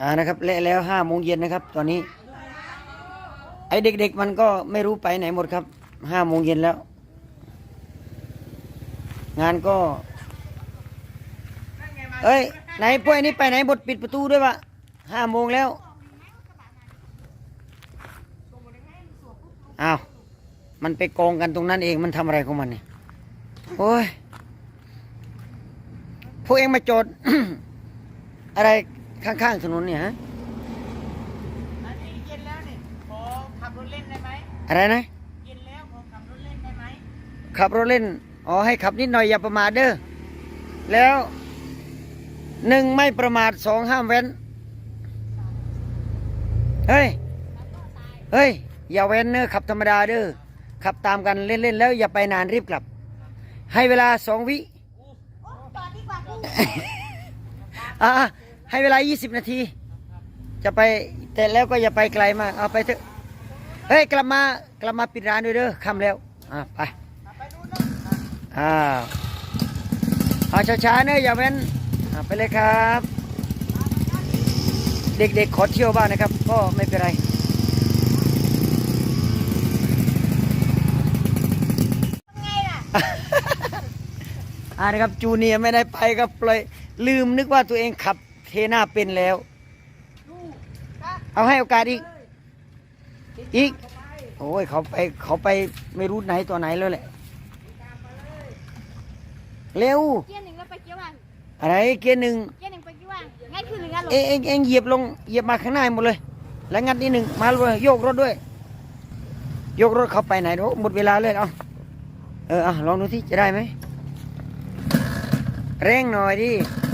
อ่านะครับและแล้วห้าโมงเย็นนะครับ ตอนนี้ ไอเด็กๆมันก็ไม่รู้ไปไหนหมดครับห้าโมงเย็นแล้ว งานก็ เอ้ยไหนพวกนี้ไปไหนบดปิดประตูด้วยวะห้าโมงแล้วอ้าวมันไปกองกันตรงนั้นเองมันทำอะไรของมันเนี่ยโอ้ยพวกเองมาจดอะไร ข้างๆถนนเนี่ยฮะอันนี้เย็นแล้วนี่ขอขับรถเล่นได้ไหมอะไรนะเย็นแล้วขอขับรถเล่นได้ไหมขับรถเล่นอ๋อให้ขับนิดหน่อยอย่าประมาทเด้อแล้วหนึ่งไม่ประมาทสองห้ามเว้นเฮ้ยเฮ้ยอย่าเว้นเนอะขับธรรมดาเด้อขับตามกันเล่นๆแล้วอย่าไปนานรีบกลับ ให้เวลาสองวิอะ ให้เวลา 20 นาที จะไปแต่แล้วก็อย่าไปไกลมาก เอาไปเถอะ เฮ้ย กลับมากลับมาปิดร้านด้วยเด้อค่ำแล้ว อะไปอ่าเอาช้าๆเนอะอย่าเว้นอ่าไปเลยครับ เด็กๆขอเที่ยวบ้างนะครับ ก็ไม่เป็นไรไงล่ะอ่านะครับจูเนียร์ไม่ได้ไปก็ปล่อยลืมนึกว่าตัวเองขับ เทน่าเป็นแล้ว เอาให้โอกาสอีก อีก โอ้ยเขาไปเขาไปไม่รู้ไหนตัวไหนแล้วแหละ เร็ว เกียร์หนึ่งแล้วไปเกียร์ว่างอะไรเกียร์หนึ่งเกียร์หนึ่งไปเกียร์ว่างง่ายขึ้นหรือง่ายลงเองเองเองเหยียบลงเหยียบมาข้างหน้าหมดเลย แล้วงัดนิดหนึ่งมาเลยโยกรถด้วย โยกรถเขาไปไหนโอ้หมดเวลาเลยเอาเออเอาลองดูที่จะได้ไหมเร่งหน่อยดิโอ้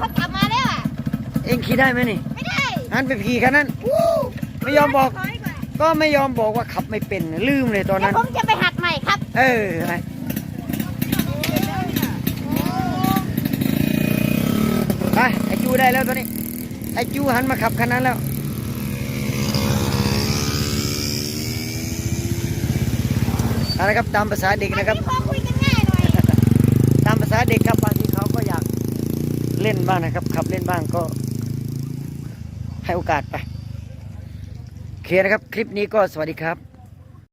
เขากลับมาแล้วอะเองขี่ได้ไหมนี่ไม่ได้หันไปขี่คันนั้น ไม่ยอมบอกถอยก่อนก็ไม่ยอมบอกว่าขับไม่เป็นลืมเลยตอนเดี๋ยนั้วน ผมจะไปหัดใหม่ครับเออไอ้ไปไอจูได้แล้วตอนนี้ ไอจูหันมาขับคันนั้นแล้ว เอาละครับตามภาษาเด็กนะครับพอคุยกันง่ายหน่อย ตามภาษาเด็กครับบางทีเขาก็อยากเล่น บ้างนะครับ ขับเล่นบ้างก็ ให้โอกาสไป โอเคนะครับ คลิปนี้ก็สวัสดีครับ